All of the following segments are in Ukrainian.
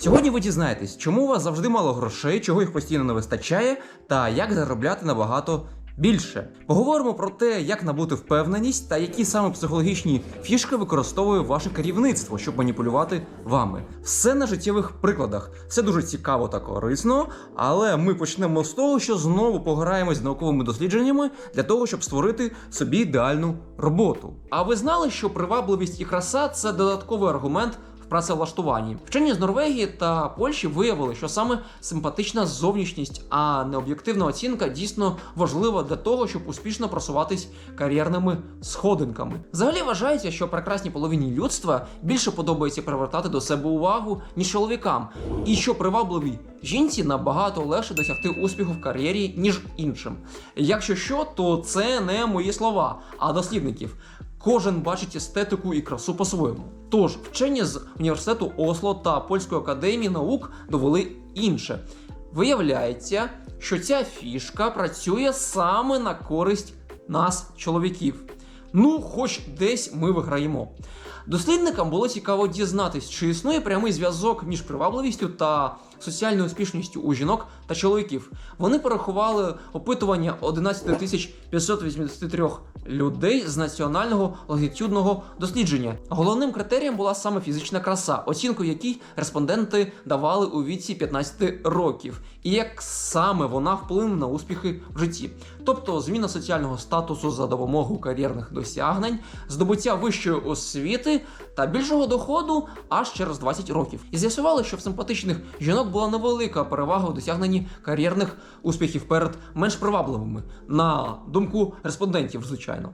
Сьогодні ви дізнаєтесь, чому у вас завжди мало грошей, чого їх постійно не вистачає, та як заробляти набагато більше. Поговоримо про те, як набути впевненість та які саме психологічні фішки використовує ваше керівництво, щоб маніпулювати вами. Все на життєвих прикладах. Все дуже цікаво та корисно, але ми почнемо з того, що знову пограємось з науковими дослідженнями для того, щоб створити собі ідеальну роботу. А ви знали, що привабливість і краса це додатковий аргумент працевлаштуванні. Вчені з Норвегії та Польщі виявили, що саме симпатична зовнішність, а не об'єктивна оцінка дійсно важлива для того, щоб успішно просуватись кар'єрними сходинками. Взагалі вважається, що прекрасній половині людства більше подобається привертати до себе увагу, ніж чоловікам, і що привабливій жінці набагато легше досягти успіху в кар'єрі, ніж іншим. Якщо що, то це не мої слова, а дослідників. Кожен бачить естетику і красу по-своєму. Тож вчені з університету Осло та Польської академії наук довели інше. Виявляється, що ця фішка працює саме на користь нас, чоловіків. Ну, хоч десь ми виграємо. Дослідникам було цікаво дізнатись, чи існує прямий зв'язок між привабливістю та соціальною успішністю у жінок та чоловіків. Вони порахували опитування 11 тисяч 583 людей з національного лонгітюдного дослідження. Головним критерієм була саме фізична краса, оцінку якій респонденти давали у віці 15 років, і як саме вона вплине на успіхи в житті. Тобто зміна соціального статусу за допомогою кар'єрних досягнень, здобуття вищої освіти та більшого доходу аж через 20 років. І з'ясували, що в симпатичних жінок була невелика перевага у досягненні кар'єрних успіхів перед менш привабливими, на думку респондентів, звичайно.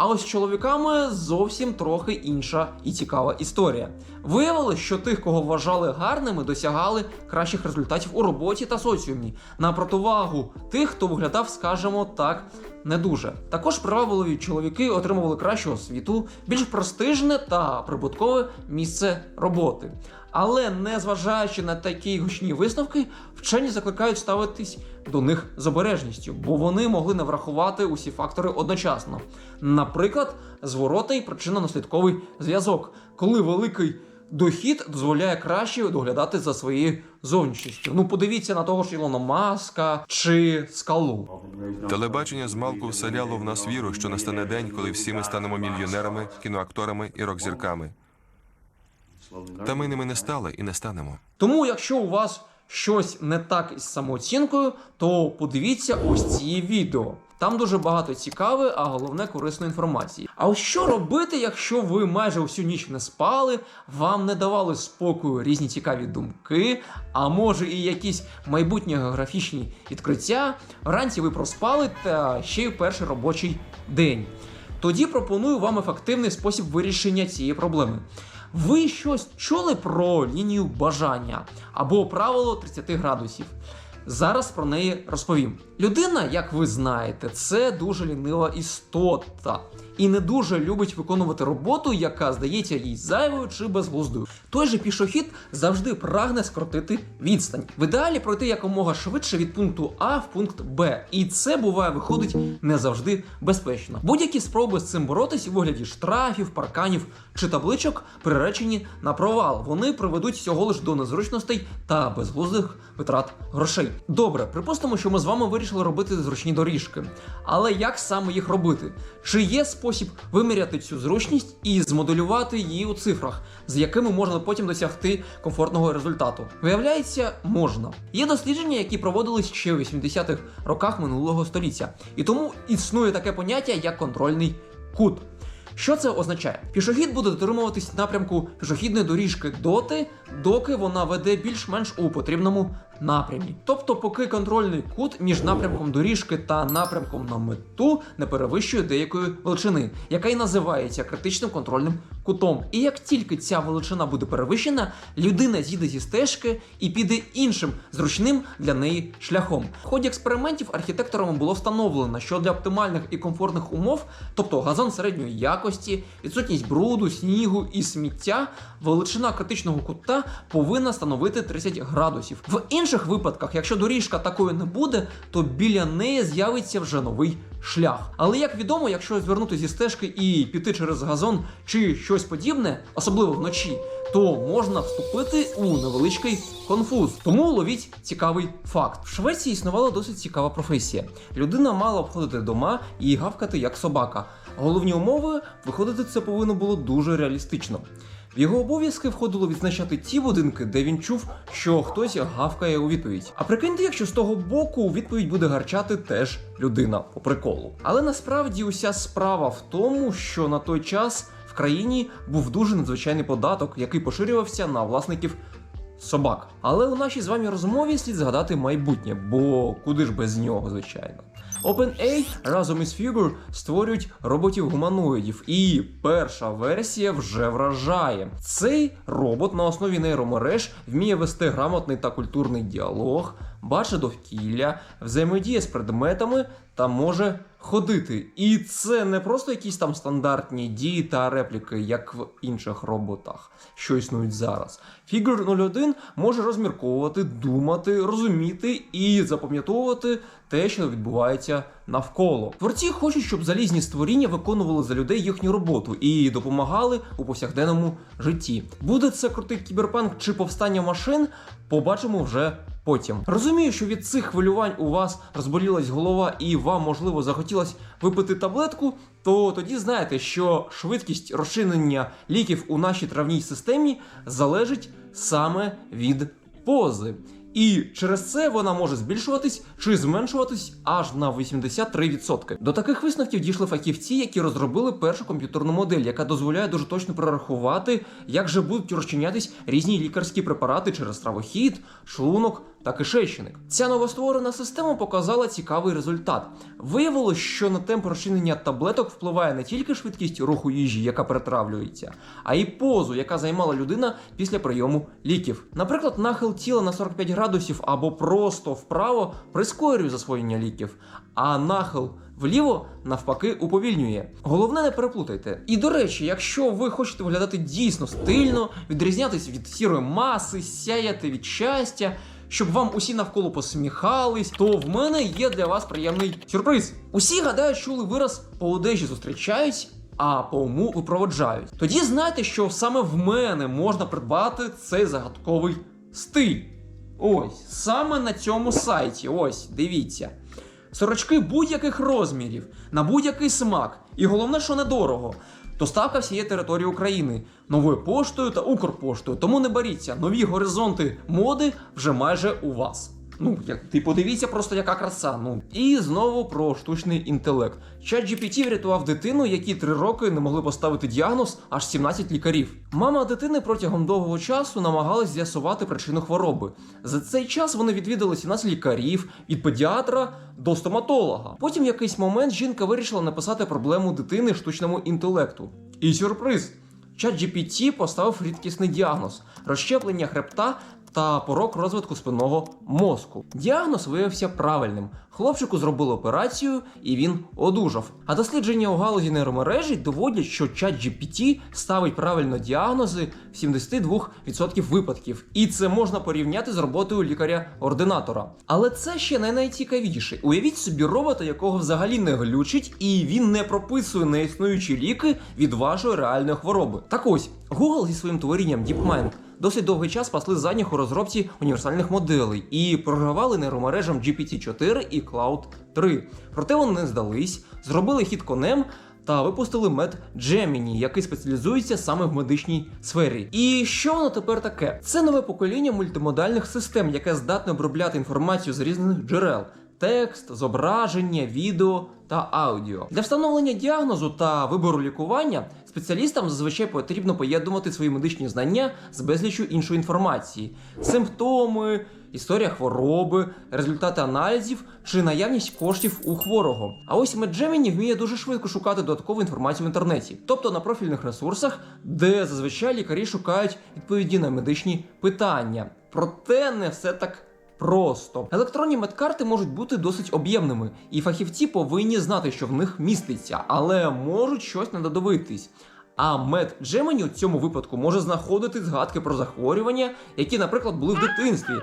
А ось з чоловіками зовсім трохи інша і цікава історія. Виявилось, що тих, кого вважали гарними, досягали кращих результатів у роботі та соціумі, на противагу тих, хто виглядав, скажімо так, не дуже. Також привабливі чоловіки отримували кращу освіту, більш престижне та прибуткове місце роботи. Але незважаючи на такі гучні висновки, вчені закликають ставитись до них з обережністю, бо вони могли не врахувати усі фактори одночасно. Наприклад, зворотний причинно-наслідковий зв'язок, коли великий дохід дозволяє краще доглядати за своєю зовнішністю. Ну, подивіться на того ж Ілона Маска чи скалу. Телебачення змалку вселяло в нас віру, що настане день, коли всі ми станемо мільйонерами, кіноакторами і рок-зірками. Та ми ними не стали і не станемо. Тому, якщо у вас щось не так із самооцінкою, то подивіться ось ці відео. Там дуже багато цікавої, а головне корисної інформації. А ось що робити, якщо ви майже всю ніч не спали, вам не давали спокою різні цікаві думки, а може і якісь майбутні географічні відкриття? Вранці ви проспали та ще й перший робочий день. Тоді пропоную вам ефективний спосіб вирішення цієї проблеми. Ви щось чули про лінію бажання або правило 30 градусів? Зараз про неї розповім. Людина, як ви знаєте, це дуже лінива істота і не дуже любить виконувати роботу, яка здається їй зайвою чи безглуздою. Той же пішохід завжди прагне скоротити відстань. В ідеалі пройти якомога швидше від пункту А в пункт Б. І це буває виходить не завжди безпечно. Будь-які спроби з цим боротись у вигляді штрафів, парканів чи табличок приречені на провал. Вони приведуть всього лиш до незручностей та безглуздих витрат грошей. Добре, припустимо, що ми з вами вирішили робити зручні доріжки. Але як саме їх робити? Чи є спосіб виміряти цю зручність і змоделювати її у цифрах, з якими можна потім досягти комфортного результату? Виявляється, можна. Є дослідження, які проводились ще у 80-х роках минулого століття, і тому існує таке поняття як контрольний кут. Що це означає? Пішохід буде дотримуватись напрямку пішохідної доріжки доти, доки вона веде більш-менш у потрібному напрямі. Тобто, поки контрольний кут між напрямком доріжки та напрямком на мету не перевищує деякої величини, яка і називається критичним контрольним кутом. І як тільки ця величина буде перевищена, людина з'їде зі стежки і піде іншим зручним для неї шляхом. В ході експериментів архітекторами було встановлено, що для оптимальних і комфортних умов, тобто газон середньої якості, відсутність бруду, снігу і сміття, величина критичного кута повинна становити 30 градусів. В інших інших випадках, якщо доріжка такою не буде, то біля неї з'явиться вже новий шлях. Але як відомо, якщо звернути зі стежки і піти через газон чи щось подібне, особливо вночі, то можна вступити у невеличкий конфуз. Тому ловіть цікавий факт. В Швеції існувала досить цікава професія. Людина мала обходити дома і гавкати як собака. Головні умови виходити це повинно було дуже реалістично. В його обов'язки входило відзначати ті будинки, де він чув, що хтось гавкає у відповідь. А прикиньте, якщо з того боку у відповідь буде гарчати теж людина по приколу. Але насправді уся справа в тому, що на той час в країні був дуже надзвичайний податок, який поширювався на власників собак. Але у нашій з вами розмові слід згадати майбутнє, бо куди ж без нього, звичайно. OpenAI разом із Figure створюють роботів-гуманоїдів, і перша версія вже вражає. Цей робот на основі нейромереж вміє вести грамотний та культурний діалог, бачить довкілля, взаємодіє з предметами та може ходити. І це не просто якісь там стандартні дії та репліки, як в інших роботах, що існують зараз. Figure 01 може розмірковувати, думати, розуміти і запам'ятовувати те, що відбувається навколо. Творці хочуть, щоб залізні створіння виконували за людей їхню роботу і допомагали у повсякденному житті. Буде це крутий кіберпанк чи повстання машин, побачимо вже потім. Розумію, що від цих хвилювань у вас розболілась голова і вам, можливо, захотілось випити таблетку, то тоді знаєте, що швидкість розчинення ліків у нашій травній системі залежить саме від пози. І через це вона може збільшуватись чи зменшуватись аж на 83%. До таких висновків дійшли фахівці, які розробили першу комп'ютерну модель, яка дозволяє дуже точно прорахувати, як же будуть розчинятись різні лікарські препарати через травохід, шлунок та кишечник. Ця новостворена система показала цікавий результат. Виявилось, що на темп розчинення таблеток впливає не тільки швидкість руху їжі, яка перетравлюється, а й позу, яка займала людина після прийому ліків. Наприклад, нахил тіла на 45 градусів або просто вправо прискорює засвоєння ліків, а нахил вліво навпаки уповільнює. Головне, не переплутайте. І до речі, якщо ви хочете виглядати дійсно стильно, відрізнятись від сірої маси, сяяти від щастя. Щоб вам усі навколо посміхались, то в мене є для вас приємний сюрприз. Усі гадають, чули вираз по одежі зустрічають, а по уму випроводжають. Тоді знайте, що саме в мене можна придбати цей загадковий стиль. Ось, саме на цьому сайті. Ось, дивіться. Сорочки будь-яких розмірів, на будь-який смак. І головне, що недорого. Доставка всієї території України новою поштою та Укрпоштою. Тому не боріться, нові горизонти моди вже майже у вас. Ну, як ти подивіться, просто яка краса. Ну і знову про штучний інтелект. ChatGPT врятував дитину, які три роки не могли поставити діагноз аж 17 лікарів. Мама дитини протягом довгого часу намагалась з'ясувати причину хвороби. За цей час вони відвідали 17 лікарів від педіатра до стоматолога. Потім в якийсь момент жінка вирішила написати проблему дитини штучному інтелекту. І сюрприз. ChatGPT поставив рідкісний діагноз розщеплення хребта та порок розвитку спинного мозку. Діагноз виявився правильним. Хлопчику зробили операцію і він одужав. А дослідження у галузі нейромережі доводять, що ChatGPT ставить правильно діагнози в 72% випадків, і це можна порівняти з роботою лікаря-ординатора. Але це ще не найцікавіше. Уявіть собі робота, якого взагалі не глючить, і він не прописує неіснуючі ліки від вашої реальної хвороби. Так ось Google зі своїм творінням DeepMind досить довгий час пасли задніх у розробці універсальних моделей і програвали нейромережам GPT-4 і Cloud 3. Проте вони не здались, зробили хід конем. Та випустили Med Gemini, який спеціалізується саме в медичній сфері. І що воно тепер таке? Це нове покоління мультимодальних систем, яке здатне обробляти інформацію з різних джерел: текст, зображення, відео та аудіо. Для встановлення діагнозу та вибору лікування спеціалістам зазвичай потрібно поєднувати свої медичні знання з безлічю іншої інформації: симптоми, історія хвороби, результати аналізів чи наявність коштів у хворого. А ось Меджеміні вміє дуже швидко шукати додаткову інформацію в інтернеті, тобто на профільних ресурсах, де зазвичай лікарі шукають відповіді на медичні питання. Проте не все так. Просто електронні медкарти можуть бути досить об'ємними, і фахівці повинні знати, що в них міститься, але можуть щось не додивитись. А Джемені у цьому випадку може знаходити згадки про захворювання, які, наприклад, були в дитинстві.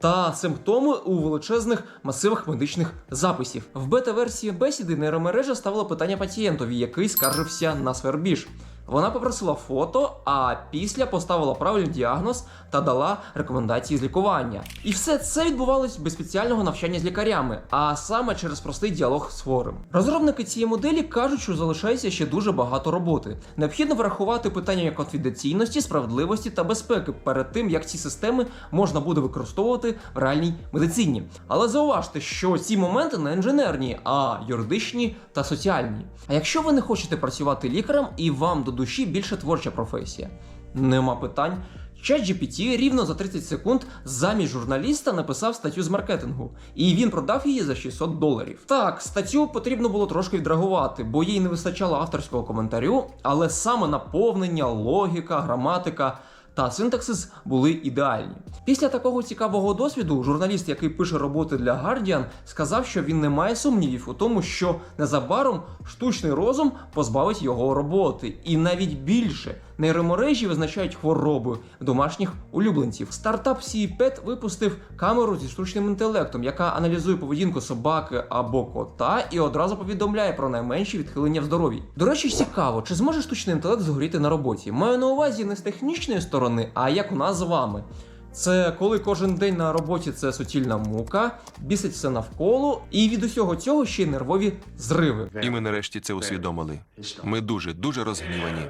Та симптоми у величезних масивах медичних записів. В бета-версії бесіди нейромережа ставила питання пацієнтові, який скаржився на свербіж. Вона попросила фото, а після поставила правильний діагноз та дала рекомендації з лікування. І все це відбувалось без спеціального навчання з лікарями, а саме через простий діалог з хворим. Розробники цієї моделі кажуть, що залишається ще дуже багато роботи. Необхідно врахувати питання конфіденційності, справедливості та безпеки перед тим, як ці системи можна буде використовувати в реальній медицині. Але зауважте, що ці моменти не інженерні, а юридичні та соціальні. А якщо ви не хочете працювати лікарем і вам до душі більше творча професія, нема питань. ChatGPT рівно за 30 секунд замість журналіста написав статтю з маркетингу, і він продав її за 600 доларів. Так, статтю потрібно було трошки відрагувати, бо їй не вистачало авторського коментарю, але саме наповнення, логіка, граматика. Та синтаксис були ідеальні. Після такого цікавого досвіду журналіст, який пише роботи для Guardian, сказав, що він не має сумнівів у тому, що незабаром штучний розум позбавить його роботи, і навіть більше нейромережі визначають хвороби домашніх улюбленців. Стартап CPET випустив камеру зі штучним інтелектом, яка аналізує поведінку собаки або кота і одразу повідомляє про найменші відхилення в здоров'ї. До речі, цікаво, чи зможе штучний інтелект згоріти на роботі? Маю на увазі не з технічної сторони, а як у нас з вами. Це коли кожен день на роботі це суцільна мука, бісить все навколо, і від усього цього ще й нервові зриви. І ми нарешті це усвідомили. Ми дуже, дуже розгнівані.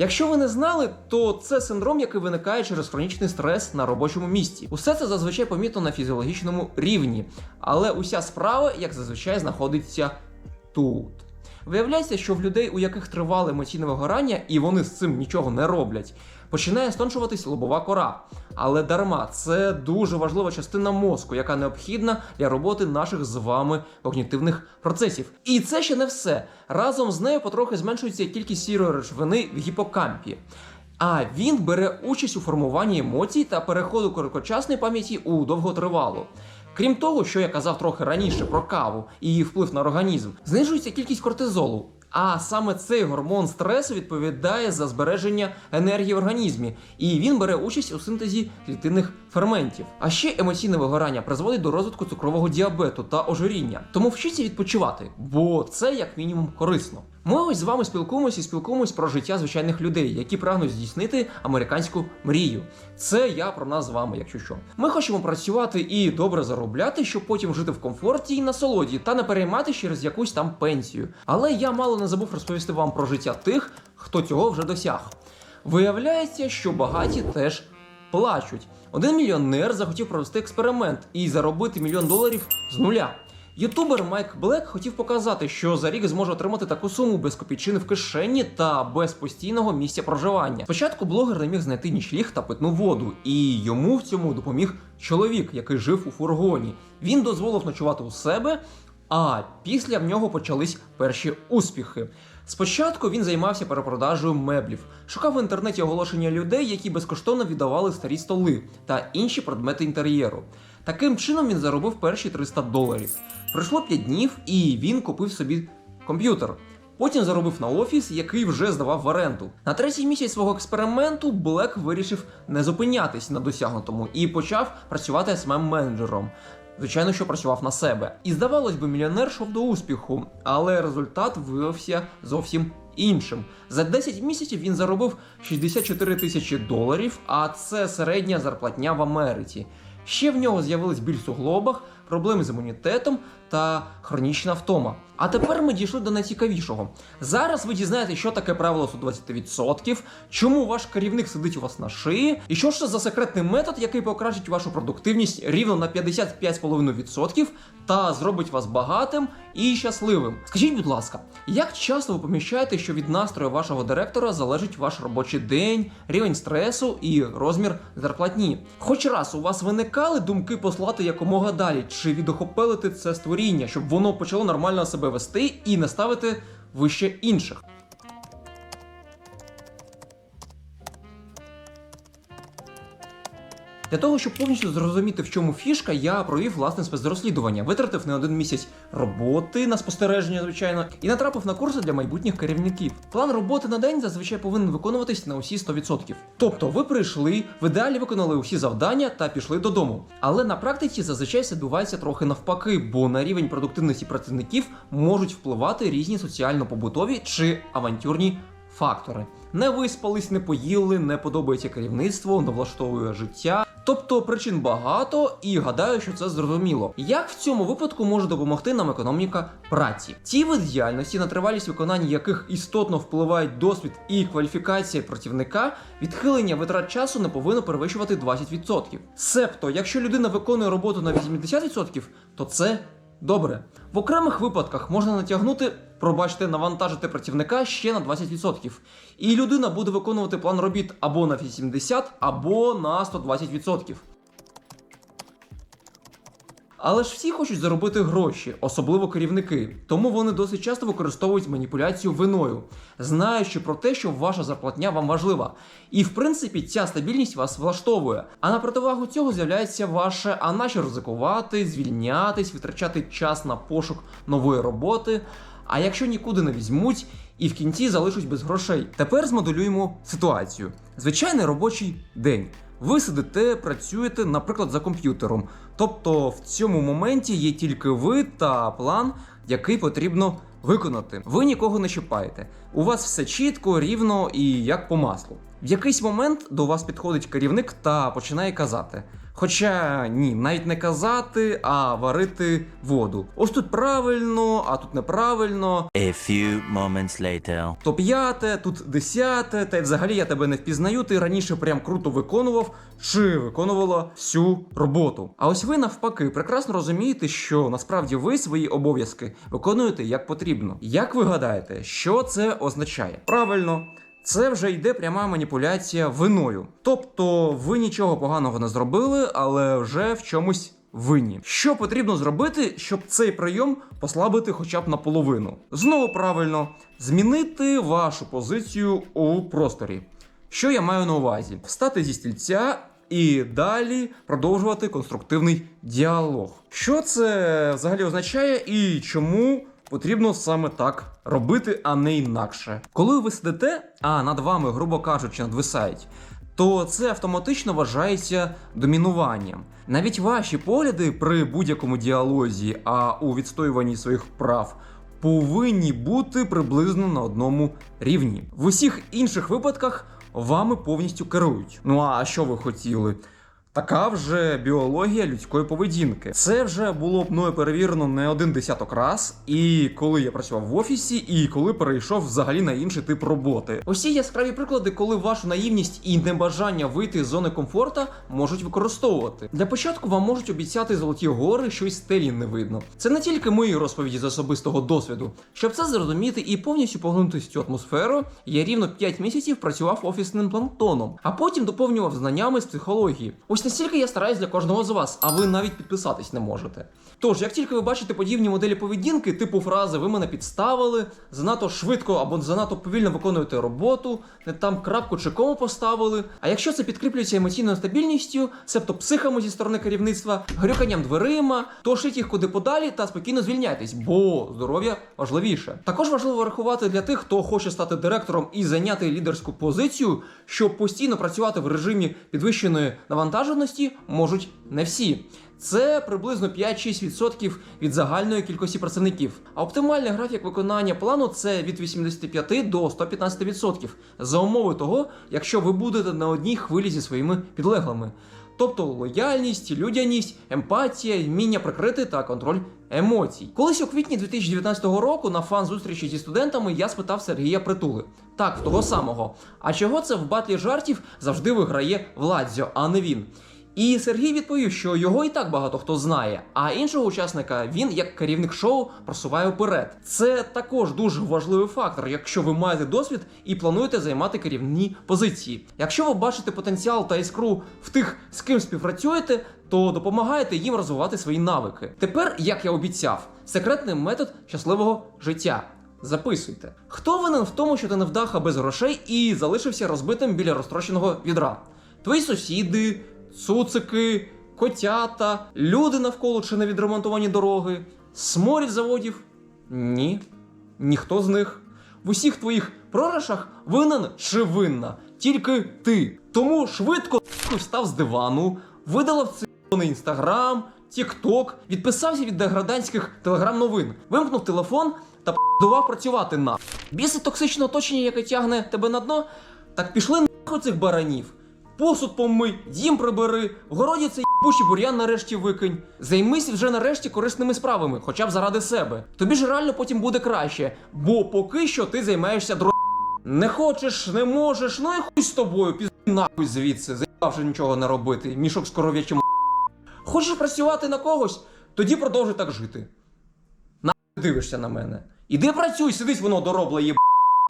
Якщо ви не знали, то це синдром, який виникає через хронічний стрес на робочому місці. Усе це зазвичай помітно на фізіологічному рівні, але уся справа, як зазвичай, знаходиться тут. Виявляється, що в людей, у яких тривале емоційне вигорання, і вони з цим нічого не роблять, починає стончуватись лобова кора. Але дарма це дуже важлива частина мозку, яка необхідна для роботи наших з вами когнітивних процесів. І це ще не все. Разом з нею потрохи зменшується кількість сірої речовини в гіпокампі. А він бере участь у формуванні емоцій та переходу короткочасної пам'яті у довготривалу. Крім того, що я казав трохи раніше про каву і її вплив на організм, знижується кількість кортизолу. А саме цей гормон стресу відповідає за збереження енергії в організмі, і він бере участь у синтезі клітинних ферментів. А ще емоційне вигорання призводить до розвитку цукрового діабету та ожиріння. Тому вчіться відпочивати, бо це як мінімум корисно. Ми ось з вами спілкуємося і спілкуємось про життя звичайних людей, які прагнуть здійснити американську мрію. Це я про нас з вами, якщо що. Ми хочемо працювати і добре заробляти, щоб потім жити в комфорті і насолоді, та не переймати через якусь там пенсію. Але я мало не забув розповісти вам про життя тих, хто цього вже досяг. Виявляється, що багаті теж плачуть. Один мільйонер захотів провести експеримент і заробити мільйон доларів з нуля. Ютубер Майк Блек хотів показати, що за рік зможе отримати таку суму без копійчини в кишені та без постійного місця проживання. Спочатку блогер не міг знайти нічліг та питну воду, і йому в цьому допоміг чоловік, який жив у фургоні. Він дозволив ночувати у себе. А після в нього почались перші успіхи. Спочатку він займався перепродажею меблів, шукав в інтернеті оголошення людей, які безкоштовно віддавали старі столи та інші предмети інтер'єру. Таким чином він заробив перші 300 доларів. Пройшло 5 днів, і він купив собі комп'ютер. Потім заробив на офіс, який вже здавав в оренду. На третій місяць свого експерименту Блек вирішив не зупинятись на досягнутому і почав працювати smm менеджером Звичайно, що працював на себе. І здавалось би, мільйонер йшов до успіху, але результат виявився зовсім іншим. За 10 місяців він заробив 64 тисячі доларів, а це середня зарплатня в Америці. Ще в нього з'явились біль суглобах, проблеми з імунітетом та хронічна втома. А тепер ми дійшли до найцікавішого. Зараз ви дізнаєтесь, що таке правило 120%, чому ваш керівник сидить у вас на шиї, і що ж це за секретний метод, який покращить вашу продуктивність рівно на 55,5% та зробить вас багатим і щасливим. Скажіть, будь ласка, як часто ви поміщаєте, що від настрою вашого директора залежить ваш робочий день, рівень стресу і розмір зарплатні? Хоч раз у вас виникали думки послати якомога далі, чи відохопелити це створіння, щоб воно почало нормально себе вести і не ставити вище інших? Для того, щоб повністю зрозуміти, в чому фішка, я провів власне спецрозслідування, витратив не один місяць роботи на спостереження, звичайно, і натрапив на курси для майбутніх керівників. План роботи на день зазвичай повинен виконуватись на усі 100%. Тобто, ви прийшли, в ідеалі виконали усі завдання та пішли додому. Але на практиці зазвичай все відбувається трохи навпаки, бо на рівень продуктивності працівників можуть впливати різні соціально-побутові чи авантюрні фактори. Не виспались, не поїли, не подобається керівництво, не влаштовує життя. Тобто причин багато, і гадаю, що це зрозуміло. Як в цьому випадку може допомогти нам економіка праці? Ті вид діяльності, на тривалість виконання яких істотно впливають досвід і кваліфікація працівника, відхилення витрат часу не повинно перевищувати 20%. Себто, якщо людина виконує роботу на 80%, то це Добре. В окремих випадках можна натягнути, пробачте, навантажити працівника ще на 20%. І людина буде виконувати план робіт або на 80, або на 120%. Але ж всі хочуть заробити гроші, особливо керівники, тому вони досить часто використовують маніпуляцію виною, знаючи про те, що ваша зарплатня вам важлива. І в принципі ця стабільність вас влаштовує. А на противагу цього з'являється ваше, а наче ризикувати, звільнятись, витрачати час на пошук нової роботи. А якщо нікуди не візьмуть і в кінці залишать без грошей. Тепер змоделюємо ситуацію. Звичайний робочий день. Ви сидите, працюєте, наприклад, за комп'ютером. Тобто в цьому моменті є тільки ви та план, який потрібно виконати. Ви нікого не чіпаєте. У вас все чітко, рівно і як по маслу. В якийсь момент до вас підходить керівник та починає казати. Хоча ні, навіть не казати, а варити воду. Ось тут правильно, а тут неправильно. A few moments later. То п'яте, тут десяте, та й взагалі я тебе не впізнаю. Ти раніше прям круто виконував чи виконувала всю роботу. А ось ви навпаки прекрасно розумієте, що насправді ви свої обов'язки виконуєте як потрібно. Як ви гадаєте, що це означає? Правильно. Це вже йде пряма маніпуляція виною. Тобто ви нічого поганого не зробили, але вже в чомусь винні. Що потрібно зробити, щоб цей прийом послабити хоча б наполовину? Знову правильно, змінити вашу позицію у просторі. Що я маю на увазі? Встати зі стільця і далі продовжувати конструктивний діалог. Що це взагалі означає і чому потрібно саме так робити, а не інакше? Коли ви сидите, а над вами, грубо кажучи, надвисають, то це автоматично вважається домінуванням. Навіть ваші погляди при будь-якому діалозі, а у відстоюванні своїх прав. Повинні бути приблизно на одному рівні. В усіх інших випадках вами повністю керують. Ну а що ви хотіли? Така вже біологія людської поведінки. Це вже було мною перевірено не один десяток раз, і коли я працював в офісі, і коли перейшов взагалі на інший тип роботи. Ось яскраві приклади, коли вашу наївність і небажання вийти з зони комфорта можуть використовувати. Для початку вам можуть обіцяти золоті гори, що й стелі не видно. Це не тільки мої розповіді з особистого досвіду. Щоб це зрозуміти і повністю поглинути цю атмосферу, я рівно 5 місяців працював офісним планктоном, а потім доповнював знаннями з психології. Ось настільки я стараюсь для кожного з вас, а ви навіть підписатись не можете. Тож, як тільки ви бачите подібні моделі поведінки, типу фрази ви мене підставили, занадто швидко або занадто повільно виконуєте роботу, не там крапку чи кому поставили. А якщо це підкріплюється емоційною стабільністю, себто психами зі сторони керівництва, грюканням дверима, то шить їх куди подалі та спокійно звільняйтесь, бо здоров'я важливіше. Також важливо рахувати для тих, хто хоче стати директором і зайняти лідерську позицію, що постійно працювати в режимі підвищеної навантаженості можуть не всі. Це приблизно 5-6% від загальної кількості працівників. А оптимальний графік виконання плану це від 85 до 115% за умови того, якщо ви будете на одній хвилі зі своїми підлеглими. Тобто лояльність, людяність, емпатія, вміння прикрити та контроль емоцій. Колись у квітні 2019 року на фан-зустрічі зі студентами я спитав Сергія Притули. Так, того самого. А чого це в батлі жартів завжди виграє Владзьо, а не він? І Сергій відповів, що його і так багато хто знає, а іншого учасника він, як керівник шоу, просуває вперед. Це також дуже важливий фактор, якщо ви маєте досвід і плануєте займати керівні позиції. Якщо ви бачите потенціал та іскру в тих, з ким співпрацюєте, то допомагаєте їм розвивати свої навики. Тепер, як я обіцяв, секретний метод щасливого життя. Записуйте, хто винен в тому, що ти не вдаха без грошей і залишився розбитим біля розтрощеного відра? Твої сусіди, цуцики, котята, люди навколо чи невідремонтовані дороги, сморід заводів? Ні, ніхто з них. В усіх твоїх програшах винен чи винна тільки ти. Тому швидко встав з дивану, видалив цей інстаграм, тікток, відписався від деградантських телеграм-новин, вимкнув телефон та п***дував працювати на. Біси токсичне оточення, яке тягне тебе на дно, так пішли нахуй цих баранів. Посуд помий, дім прибери, в городі цей бучий бур'ян нарешті викинь. Займись вже нарешті корисними справами, хоча б заради себе. Тобі ж реально потім буде краще, бо поки що ти займаєшся дро. Не хочеш, не можеш, ну і хуй з тобою, пізди нахуй звідси, заїбавши нічого не робити, мішок з коров'ячим. Хочеш працювати на когось? Тоді продовжуй так жити. Нахуй дивишся на мене. Іди працюй, сидись воно доробле їб.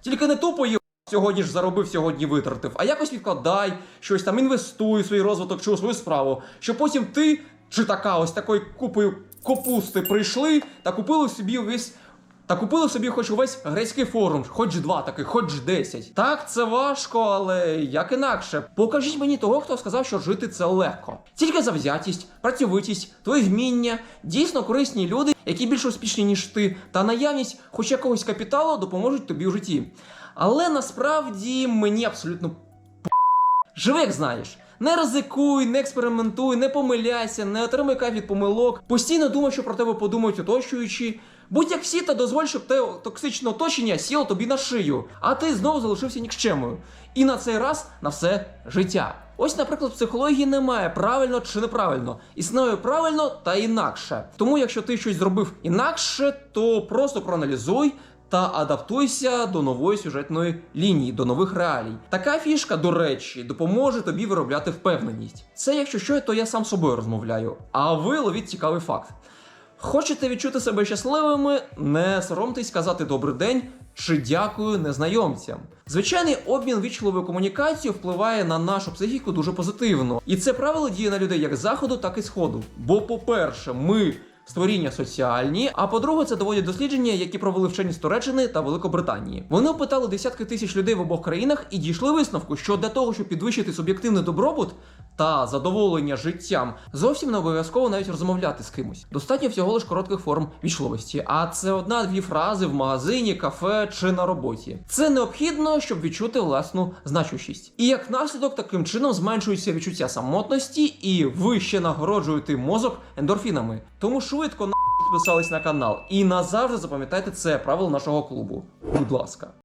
Тільки не тупо їб. Сьогодні ж заробив, сьогодні витратив, а якось відкладай, щось там інвестуй у свій розвиток чи у свою справу, щоб потім ти чи така ось такою купою капусти прийшли та купили собі весь. Та купили собі хоч увесь грецький форум, хоч два таких, хоч десять. Так, це важко, але як інакше. Покажіть мені того, хто сказав, що жити це легко. Тільки завзятість, працьовитість, твої вміння, дійсно корисні люди, які більш успішні, ніж ти, та наявність хоч якогось капіталу допоможуть тобі у житті. Але насправді мені абсолютно. Живи, як знаєш. Не ризикуй, не експериментуй, не помиляйся, не отримуй кайф від помилок. Постійно думай, що про тебе подумають оточуючі. Будь як всі та дозволь, щоб те токсичне оточення сіло тобі на шию, а ти знову залишився нікчемою. І на цей раз на все життя. Ось, наприклад, в психології немає правильно чи неправильно. Існує правильно та інакше. Тому, якщо ти щось зробив інакше, то просто проаналізуй та адаптуйся до нової сюжетної лінії, до нових реалій. Така фішка, до речі, допоможе тобі виробляти впевненість. Це, якщо що, то я сам собою розмовляю. А ви ловіть цікавий факт. Хочете відчути себе щасливими? Не соромтесь сказати добрий день чи дякую незнайомцям. Звичайний обмін вічливою комунікацією впливає на нашу психіку дуже позитивно, і це правило діє на людей як заходу, так і сходу. Бо, по-перше, ми створіння соціальні. А по-друге, це доводять дослідження, які провели вчені з Туреччини та Великобританії. Вони опитали десятки тисяч людей в обох країнах і дійшли висновку, що для того, щоб підвищити суб'єктивний добробут та задоволення життям, зовсім не обов'язково навіть розмовляти з кимось. Достатньо всього лиш коротких форм вічливості. А це одна-дві фрази в магазині, кафе чи на роботі. Це необхідно, щоб відчути власну значущість. І як наслідок, таким чином зменшується відчуття самотності, і ви ще нагороджуєте мозок ендорфінами. Тому швидко на підписались на канал і назавжди запам'ятайте це правило нашого клубу. Будь ласка.